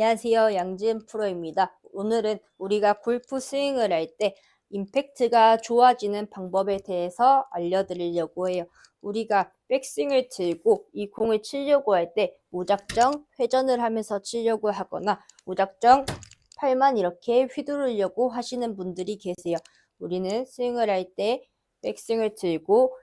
안녕하세요. 양지은 프로입니다. 오늘은 우리가 골프 스윙을 할 때 임팩트가 좋아지는 방법에 대해서 알려드리려고 해요. 우리가 백스윙을 들고 이 공을 치려고 할 때 무작정 회전을 하면서 치려고 하거나 무작정 팔만 이렇게 휘두르려고 하시는 분들이 계세요. 우리는 스윙을 할 때 백스윙을 들고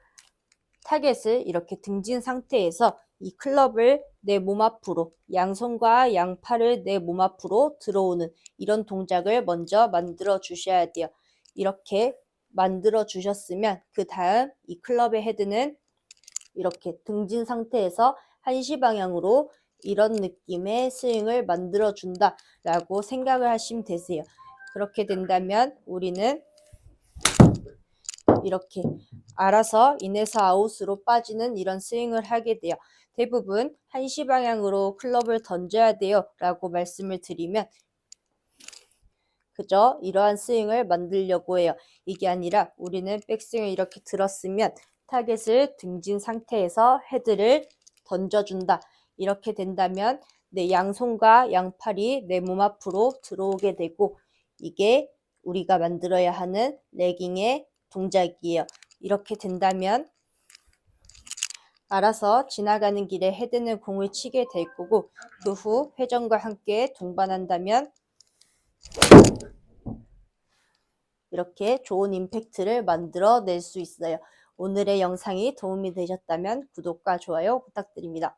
타겟을 이렇게 등진 상태에서 이 클럽을 내 몸 앞으로 양손과 양팔을 내 몸 앞으로 들어오는 이런 동작을 먼저 만들어 주셔야 돼요. 이렇게 만들어 주셨으면 그 다음 이 클럽의 헤드는 이렇게 등진 상태에서 한시 방향으로 이런 느낌의 스윙을 만들어 준다 라고 생각을 하시면 되세요. 그렇게 된다면 우리는 이렇게 알아서 인에서 아웃으로 빠지는 이런 스윙을 하게 돼요. 대부분 한시 방향으로 클럽을 던져야 돼요 라고 말씀을 드리면 그저 이러한 스윙을 만들려고 해요. 이게 아니라 우리는 백스윙을 이렇게 들었으면 타겟을 등진 상태에서 헤드를 던져준다. 이렇게 된다면 내 양손과 양팔이 내 몸 앞으로 들어오게 되고 이게 우리가 만들어야 하는 레깅의 동작이에요. 이렇게 된다면 알아서 지나가는 길에 헤드는 공을 치게 될 거고 그 후 회전과 함께 동반한다면 이렇게 좋은 임팩트를 만들어 낼 수 있어요. 오늘의 영상이 도움이 되셨다면 구독과 좋아요 부탁드립니다.